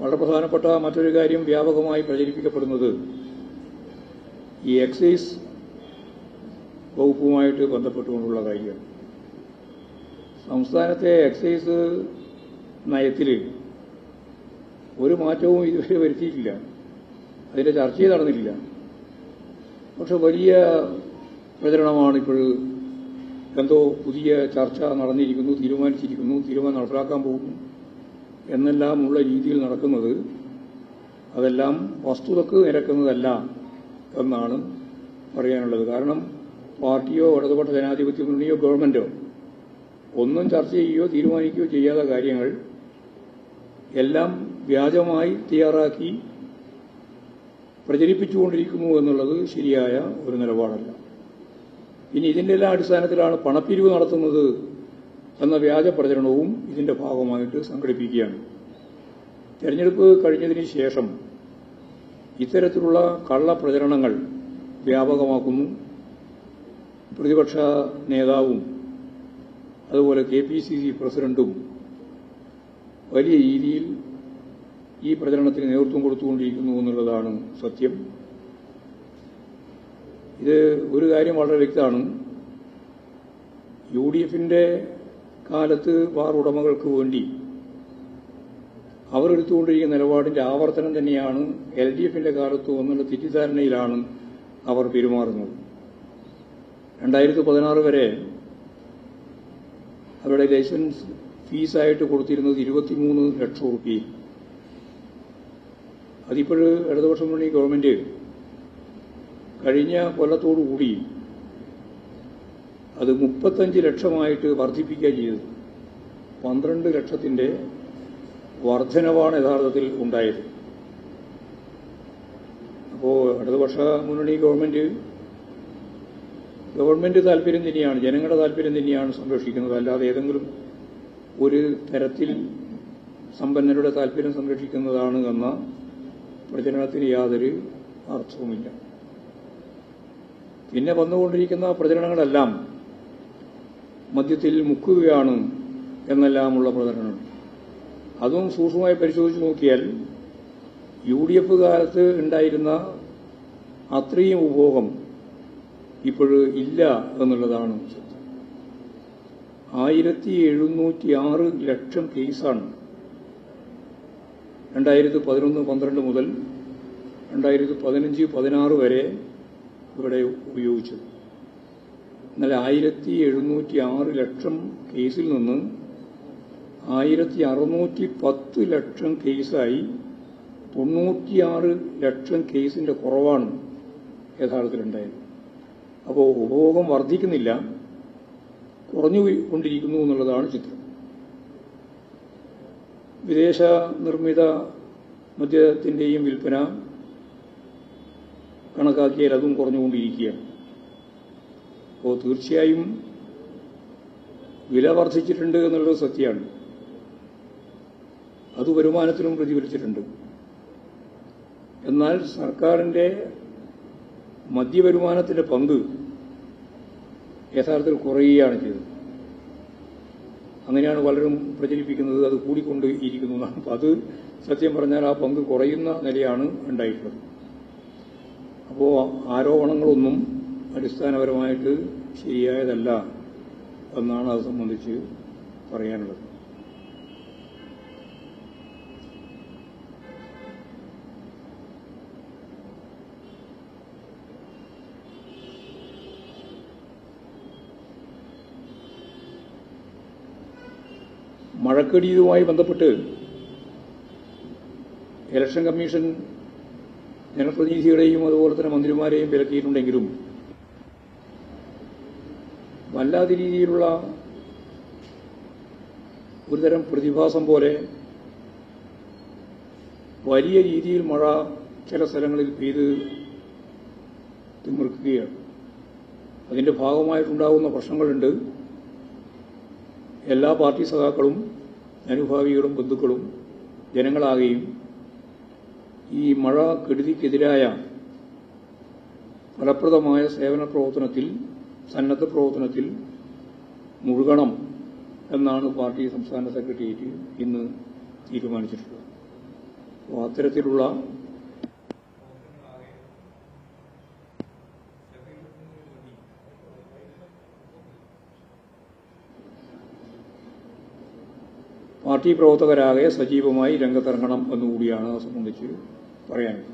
വളരെ പ്രധാനപ്പെട്ട മറ്റൊരു കാര്യം വ്യാപകമായി പ്രചരിപ്പിക്കപ്പെടുന്നത്. ഈ എക്സൈസ് വകുപ്പുമായിട്ട് ബന്ധപ്പെട്ടുകൊണ്ടുള്ള കാര്യമാണ് സംസ്ഥാനത്തെ എക്സൈസ് നയത്തിൽ ഒരു മാറ്റവും ഇതുവരെ വരുത്തിയിട്ടില്ല. അതിന്റെ ചർച്ചയും നടന്നിട്ടില്ല. പക്ഷെ വലിയ പ്രചരണമാണ് ഇപ്പോൾ എന്തോ പുതിയ ചർച്ച നടന്നിരിക്കുന്നു തീരുമാനിച്ചിരിക്കുന്നു തീരുമാനം നടപ്പിലാക്കാൻ പോകുന്നു. എന്നെല്ലാമുള്ള രീതിയിൽ നടക്കുന്നത് അതെല്ലാം വസ്തുതക്ക് നിരക്കുന്നതല്ല എന്നാണ് പറയാനുള്ളത്. കാരണം പാർട്ടിയോ ഇടതുപക്ഷ ജനാധിപത്യ മുന്നണിയോ ഗവൺമെന്റോ ഒന്നും ചർച്ച ചെയ്യുകയോ തീരുമാനിക്കുകയോ ചെയ്യാത്ത കാര്യങ്ങൾ എല്ലാം വ്യാജമായി തയ്യാറാക്കി പ്രചരിപ്പിച്ചുകൊണ്ടിരിക്കുന്നു എന്നുള്ളത് ശരിയായ ഒരു നിലപാടല്ല. ഇനി ഇതിന്റെ എല്ലാ അടിസ്ഥാനത്തിലാണ് പണപ്പിരിവ് നടത്തുന്നത് എന്ന വ്യാജ പ്രചരണവും ഇതിന്റെ ഭാഗമായിട്ട് സംഘടിപ്പിക്കുകയാണ്. തെരഞ്ഞെടുപ്പ് കഴിഞ്ഞതിന് ശേഷം ഇത്തരത്തിലുള്ള കള്ളപ്രചരണങ്ങൾ വ്യാപകമാക്കുന്നു. പ്രതിപക്ഷ നേതാവും അതുപോലെ കെ പി സി സി പ്രസിഡന്റും വലിയ രീതിയിൽ ഈ പ്രചരണത്തിന് നേതൃത്വം കൊടുത്തുകൊണ്ടിരിക്കുന്നു എന്നുള്ളതാണ് സത്യം. ഇത് ഒരു കാര്യം വളരെ വ്യക്തമാണ്. യു ഡി എഫിന്റെ കാലത്ത് ബാർ ഉടമകൾക്ക് വേണ്ടി അവർ എടുത്തുകൊണ്ടിരിക്കുന്ന നിലപാടിന്റെ ആവർത്തനം തന്നെയാണ് എൽ ഡി എഫിന്റെ കാലത്ത് എന്നുള്ള തെറ്റിദ്ധാരണയിലാണ് അവർ പെരുമാറുന്നത്. രണ്ടായിരത്തി പതിനാറ് വരെ അവരുടെ ലൈസൻസ് ഫീസായിട്ട് കൊടുത്തിരുന്നത് ഇരുപത്തിമൂന്ന് ലക്ഷം റുപ്യ. അതിപ്പോൾ ഇടതുപക്ഷം മുന്നണി ഗവൺമെന്റ് കഴിഞ്ഞ കൊല്ലത്തോടുകൂടി അത് മുപ്പത്തഞ്ച് ലക്ഷമായിട്ട് വർദ്ധിപ്പിക്കുക ചെയ്തത് പന്ത്രണ്ട് ലക്ഷത്തിന്റെ വർധനവാണ് യഥാർത്ഥത്തിൽ ഉണ്ടായത്. അപ്പോ ഇടതുപക്ഷ മുന്നണി ഗവൺമെന്റ് ഗവൺമെന്റ് താല്പര്യം തന്നെയാണ് ജനങ്ങളുടെ താല്പര്യം തന്നെയാണ് സംരക്ഷിക്കുന്നത്. അല്ലാതെ ഏതെങ്കിലും ഒരു തരത്തിൽ സമ്പന്നരുടെ താല്പര്യം സംരക്ഷിക്കുന്നതാണ് എന്ന പ്രചരണത്തിന് യാതൊരു അർത്ഥവുമില്ല. പിന്നെ വന്നുകൊണ്ടിരിക്കുന്ന പ്രചരണങ്ങളെല്ലാം മദ്യത്തിൽ മുക്കുകയാണ് എന്നെല്ലാമുള്ള പ്രചരണം അതും സൂക്ഷ്മമായി പരിശോധിച്ച് നോക്കിയാൽ യു ഡി എഫ് കാലത്ത് ഉണ്ടായിരുന്ന അത്രയും ഉപഭോഗം ഇപ്പോഴ് ഇല്ല എന്നുള്ളതാണ് ആയിരത്തി എഴുന്നൂറ്റി ആറ് ലക്ഷം കേസാണ് രണ്ടായിരത്തി പതിനൊന്ന് പന്ത്രണ്ട് മുതൽ രണ്ടായിരത്തി പതിനഞ്ച് പതിനാറ് വരെ ഇവിടെ ഉപയോഗിച്ചത്. എന്നാൽ ആയിരത്തി എഴുന്നൂറ്റി ആറ് ലക്ഷം കേസിൽ നിന്ന് ആയിരത്തി അറുന്നൂറ്റി പത്ത് ലക്ഷം കേസായി തൊണ്ണൂറ്റിയാറ് ലക്ഷം കേസിന്റെ കുറവാണ് യഥാർത്ഥത്തിലുണ്ടായത്. അപ്പോൾ ഉപഭോഗം വർദ്ധിക്കുന്നില്ല കുറഞ്ഞു കൊണ്ടിരിക്കുന്നു എന്നുള്ളതാണ് ചിത്രം. വിദേശ നിർമ്മിത മദ്യത്തിന്റെയും വിൽപ്പന കണക്കാക്കിയാൽ അതും കുറഞ്ഞുകൊണ്ടിരിക്കുകയാണ്. അപ്പോൾ തീർച്ചയായും വില വർദ്ധിച്ചിട്ടുണ്ട് എന്നുള്ളത് സത്യമാണ്. അത് വരുമാനത്തിലും പ്രതിഫലിച്ചിട്ടുണ്ട്. എന്നാൽ സർക്കാരിന്റെ മദ്യവരുമാനത്തിന്റെ പങ്ക് യഥാർത്ഥത്തിൽ കുറയുകയാണ് ചെയ്തത്. അങ്ങനെയാണ് പലരും പ്രചരിപ്പിക്കുന്നത് അത് കൂടിക്കൊണ്ട് ഇരിക്കുന്നു എന്നാണ്. അപ്പൊ അത് സത്യം പറഞ്ഞാൽ ആ പങ്ക് കുറയുന്ന നിലയാണ് ഉണ്ടായിട്ടുള്ളത്. അപ്പോൾ ആരോപണങ്ങളൊന്നും അടിസ്ഥാനപരമായിട്ട് ശരിയായതല്ല എന്നാണ് അത് സംബന്ധിച്ച് പറയാനുള്ളത്. മഴക്കെടിയുമായി ബന്ധപ്പെട്ട് ഇലക്ഷൻ കമ്മീഷൻ ജനപ്രതിനിധികളെയും അതുപോലെ തന്നെ മന്ത്രിമാരെയും വിലക്കിയിട്ടുണ്ടെങ്കിലും വല്ലാത്ത രീതിയിലുള്ള ഒരുതരം പ്രതിഭാസം പോലെ വലിയ രീതിയിൽ മഴ ചില സ്ഥലങ്ങളിൽ പെയ്ത് തിമിർക്കുകയാണ്. അതിന്റെ ഭാഗമായിട്ടുണ്ടാകുന്ന പ്രശ്നങ്ങളുണ്ട്. എല്ലാ പാർട്ടി സഖാക്കളും അനുഭാവികളും ബന്ധുക്കളും ജനങ്ങളാകെയും ഈ മഴ കെടുതിക്കെതിരായ ഫലപ്രദമായ സേവന പ്രവർത്തനത്തിൽ സന്നദ്ധ പ്രവർത്തനത്തിൽ മുഴുകണം എന്നാണ് പാർട്ടി സംസ്ഥാന സെക്രട്ടേറിയറ്റ് ഇന്ന് തീരുമാനിച്ചിട്ടുള്ളത്. അപ്പോൾ അത്തരത്തിലുള്ള പാർട്ടി പ്രവർത്തകരാകെ സജീവമായി രംഗത്തിറങ്ങണം എന്നുകൂടിയാണ് സംബന്ധിച്ച് പറയാനുള്ളത്.